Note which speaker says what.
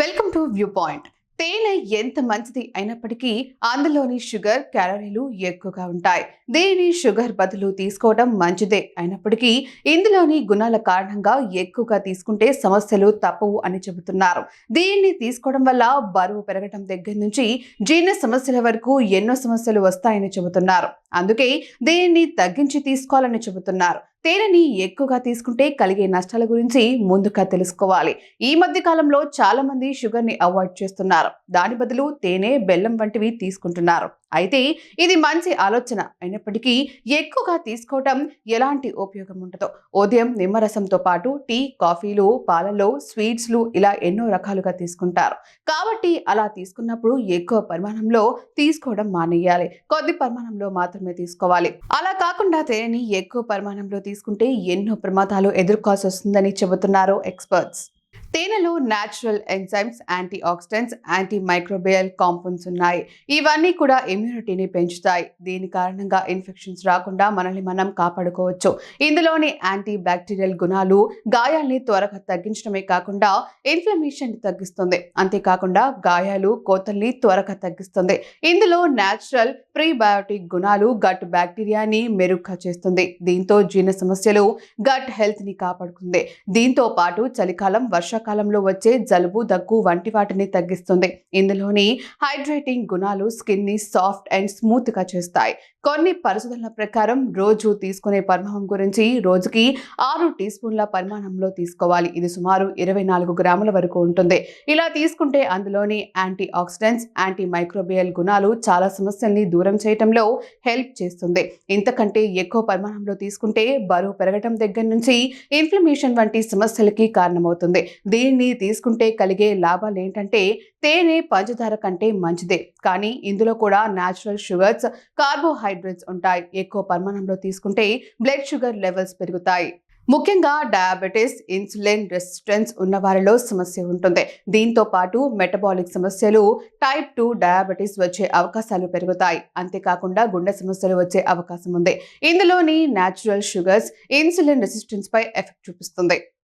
Speaker 1: Welcome to view point తేనె ఎంత మంచిది అయినప్పటికీ అందులోని షుగర్ క్యాలరీలు ఎక్కువగా ఉంటాయి. దీని షుగర్ బదులు తీసుకోవడం మంచిదే అయినప్పటికీ ఇందులోని గుణాల కారణంగా ఎక్కువగా తీసుకుంటే సమస్యలు తప్పవు అని చెబుతున్నారు. దీన్ని తీసుకోవడం వల్ల బరువు పెరగడం దగ్గర నుంచి జీర్ణ సమస్యల వరకు ఎన్నో సమస్యలు వస్తాయని చెబుతున్నారు. అందుకే దీన్ని తగ్గించి తీసుకోవాలని చెబుతున్నారు. తేనెని ఎక్కువగా తీసుకుంటే కలిగే నష్టాల గురించి ముందుగా తెలుసుకోవాలి. ఈ మధ్య కాలంలో చాలా మంది షుగర్ని అవాయిడ్ చేస్తున్నారు. దాని బదులు తేనె బెల్లం వంటివి తీసుకుంటున్నారు. అయితే ఇది మంచి ఆలోచన అయినప్పటికీ ఎక్కువగా తీసుకోవటం ఎలాంటి ఉపయోగం ఉండదు. ఉదయం నిమ్మరసంతో పాటు టీ కాఫీలు పాలలో స్వీట్స్లు ఇలా ఎన్నో రకాలుగా తీసుకుంటారు. కాబట్టి అలా తీసుకున్నప్పుడు ఎక్కువ పరిమాణంలో తీసుకోవడం మానేయాలి. కొద్ది పరిమాణంలో మాత్రమే తీసుకోవాలి. అలా కాకుండా తేనెని ఎక్కువ పరిమాణంలో తీసుకుంటే ఎన్నో ప్రమాదాలు ఎదుర్కోవాల్సి వస్తుందని చెబుతున్నారు ఎక్స్పర్ట్స్. తేనెలో natural enzymes antioxidants antimicrobial compounds ఉన్నాయి. ఇవన్నీ కూడా ఇమ్యూనిటీని పెంచుతాయి. దీని కారణంగా ఇన్ఫెక్షన్స్ రాకుండా మనల్ని మనం కాపాడుకోవచ్చు. ఇందులోని యాంటీ బ్యాక్టీరియల్ గుణాలు గాయాల్ని త్వరగా తగ్గించడమే కాకుండా ఇన్ఫ్లమేషన్ తగ్గిస్తుంది. అంతేకాకుండా గాయాలు కోతల్ని త్వరగా తగ్గిస్తుంది. ఇందులో న్యాచురల్ ప్రీబయోటిక్ గుణాలు గట్ బ్యాక్టీరియాని మెరుగ్గా చేస్తుంది. దీంతో జీర్ణ సమస్యలు గట్ హెల్త్ని కాపాడుతుంది. దీంతో పాటు చలికాలం వర్షాకాలంలో వచ్చే జలుబు దగ్గు వంటి వాటిని తగ్గిస్తుంది. ఇందులోని హైడ్రేటింగ్ గుణాలు స్కిన్ని సాఫ్ట్ అండ్ స్మూత్గా చేస్తాయి. కొన్ని పరిశోధనల ప్రకారం రోజు తీసుకునే పరిమాణం గురించి రోజుకి ఆరు టీ స్పూన్ల పరిమాణంలో తీసుకోవాలి. ఇది సుమారు ఇరవై నాలుగు గ్రాముల వరకు ఉంటుంది. ఇలా తీసుకుంటే అందులోని యాంటీ ఆక్సిడెంట్స్ యాంటీ మైక్రోబియల్ గుణాలు చాలా సమస్యల్ని దూరం చేయటంలో హెల్ప్ చేస్తుంది. ఇంతకంటే ఎక్కువ పరిమాణంలో తీసుకుంటే బరువు పెరగటం దగ్గర నుంచి ఇన్ఫ్లమేషన్ వంటి సమస్యలకి కారణమవుతుంది. దీన్ని తీసుకుంటే కలిగే లాభాలు ఏంటంటే తేనె పంచదార కంటే మంచిదే. కానీ ఇందులో కూడా న్యాచురల్ షుగర్స్ కార్బోహైడ్రేట్స్ ఉంటాయి. ఎక్కువ పరిమాణంలో తీసుకుంటే బ్లడ్ షుగర్ లెవెల్స్ పెరుగుతాయి. ముఖ్యంగా డయాబెటీస్ ఇన్సులిన్ రెసిస్టెన్స్ ఉన్న వారిలో సమస్య ఉంటుంది. దీంతో పాటు మెటబాలిక్ సమస్యలు టైప్ టూ డయాబెటీస్ వచ్చే అవకాశాలు పెరుగుతాయి. అంతేకాకుండా గుండె సమస్యలు వచ్చే అవకాశం ఉంది. ఇందులోని న్యాచురల్ షుగర్స్ ఇన్సులిన్ రెసిస్టెన్స్ పై ఎఫెక్ట్ చూపిస్తుంది.